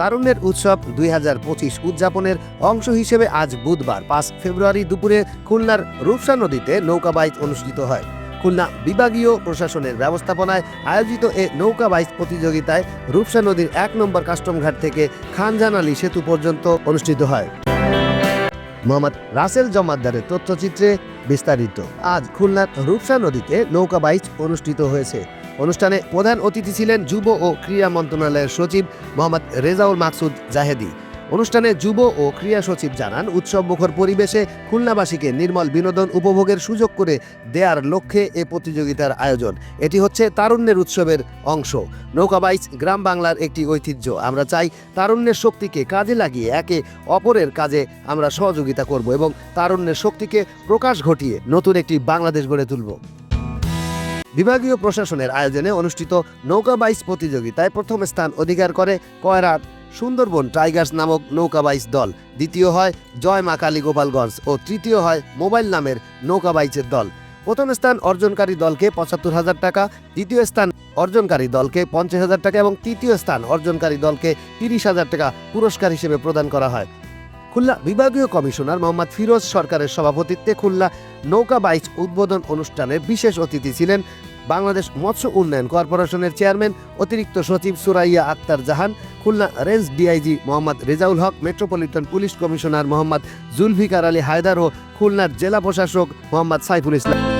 তারুণ্যের উৎসব দুই হাজার পঁচিশ উদযাপনের অংশ হিসেবে আজ বুধবার, পাঁচ ফেব্রুয়ারি দুপুরে খুলনার রূপসা নদীতে নৌকা বাইচ অনুষ্ঠিত হয়। খুলনা বিভাগীয় প্রশাসনের ব্যবস্থাপনায় আয়োজিত এ নৌকা বাইচ প্রতিযোগিতায় রূপসা নদীর এক নম্বর কাস্টম ঘাট থেকে খানজান আলী সেতু পর্যন্ত অনুষ্ঠিত হয়। মোহাম্মদ রাসেল জমাদ্দারের তথ্যচিত্রে বিস্তারিত। আজ খুলনার রূপসা নদীতে নৌকা বাইচ অনুষ্ঠিত হয়েছে। অনুষ্ঠানে প্রধান অতিথি ছিলেন যুব ও ক্রীড়া মন্ত্রণালয়ের সচিব মোহাম্মদ রেজাউল মাকসুদ জাহেদি। অনুষ্ঠানে যুব ও ক্রীড়া সচিব জানান, উৎসব মুখর পরিবেশে খুলনাবাসীকে নির্মল বিনোদন উপভোগের সুযোগ করে দেয়ার লক্ষ্যে এ প্রতিযোগিতার আয়োজন। এটি হচ্ছে তারুণ্যের উৎসবের অংশ। নৌকাবাইচ গ্রাম বাংলার একটি ঐতিহ্য। আমরা চাই তারুণ্যের শক্তিকে কাজে লাগিয়ে একে অপরের কাজে আমরা সহযোগিতা করব এবং তারুণ্যের শক্তিকে প্রকাশ ঘটিয়ে নতুন একটি বাংলাদেশ গড়ে তুলব। বিভাগীয় প্রশাসনের আয়োজনে অনুষ্ঠিত নৌকা বাইচ প্রতিযোগিতায় প্রথম স্থান অধিকার করে কয়রার সুন্দরবন টাইগার্স নামক নৌকা বাইচ দল। দ্বিতীয় হয় জয় মা কালী গোপালগঞ্জ ও তৃতীয় হয় মোবাইল নামের নৌকা বাইচের দল। প্রথম স্থান অর্জনকারী দলকে পঁচাত্তর হাজার টাকা, দ্বিতীয় স্থান অর্জনকারী দলকে পঞ্চাশ হাজার টাকা এবং তৃতীয় স্থান অর্জনকারী দলকে তিরিশ হাজার টাকা পুরস্কার হিসেবে প্রদান করা হয়। খুলনা বিভাগীয় কমিশনার মোহাম্মদ ফিরোজ সরকারের সভাপতিত্বে খুলনা নৌকা বাইচ উদ্বোধন অনুষ্ঠানে বিশেষ অতিথি ছিলেন বাংলাদেশ মৎস্য উন্নয়ন কর্পোরেশনের চেয়ারম্যান, অতিরিক্ত সচিব Suraiya Akhtar Jahan, Khulna range DIG Mohammad Rezaul Haque, metropolitan police commissioner Mohammad Zulfikar Ali Haider ও খুলনার জেলা প্রশাসক মোহাম্মদ সাইফুল ইসলাম।